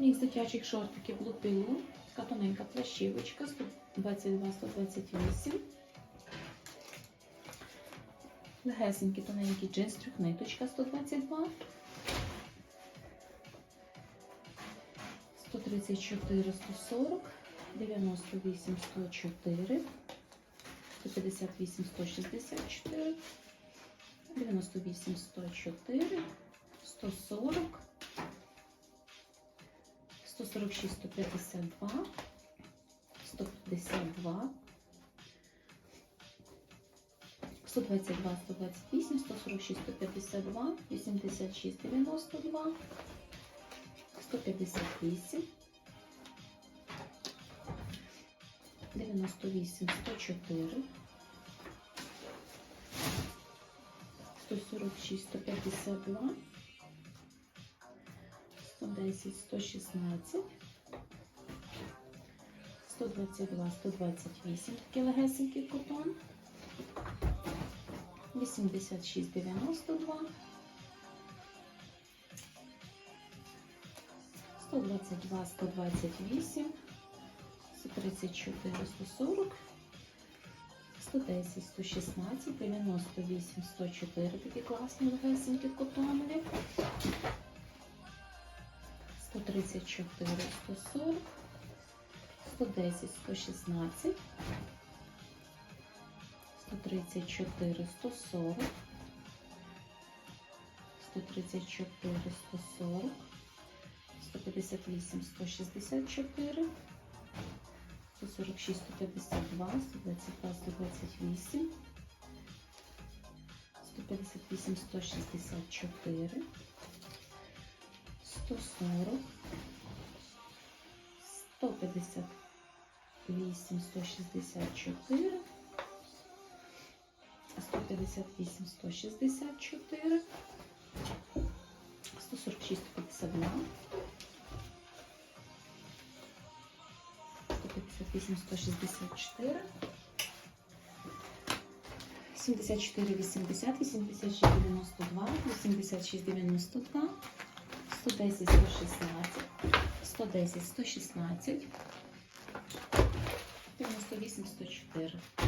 Мікс дитячих шортиків лупилу. Така тоненька плащівочка 122-128. Легесенький тоненький джинс, трьохниточка 122. 134, 140, 98, 104, 158, 164, 98, 104, 140, 146, 152, 152, 122, 128, 146, 152, 86, 92, 158, 98, 104, 146, 152, 110, 116, 122, 128, такий легесенький котон, 86, 92, 122, 128, 134, 140, 110, 116, 98, 104, такі класні легесенькі котонові, 134, 140, 110, 116, 134, 140, 134, 140, 158, 164, 146, 152, 122, 128, 158, 164, 140, 158, 164, 158, 164, 146, 152, 158, 164, 74, 80, 86, 92, 86, 92, 110, 116, 110, 116, 98, 104.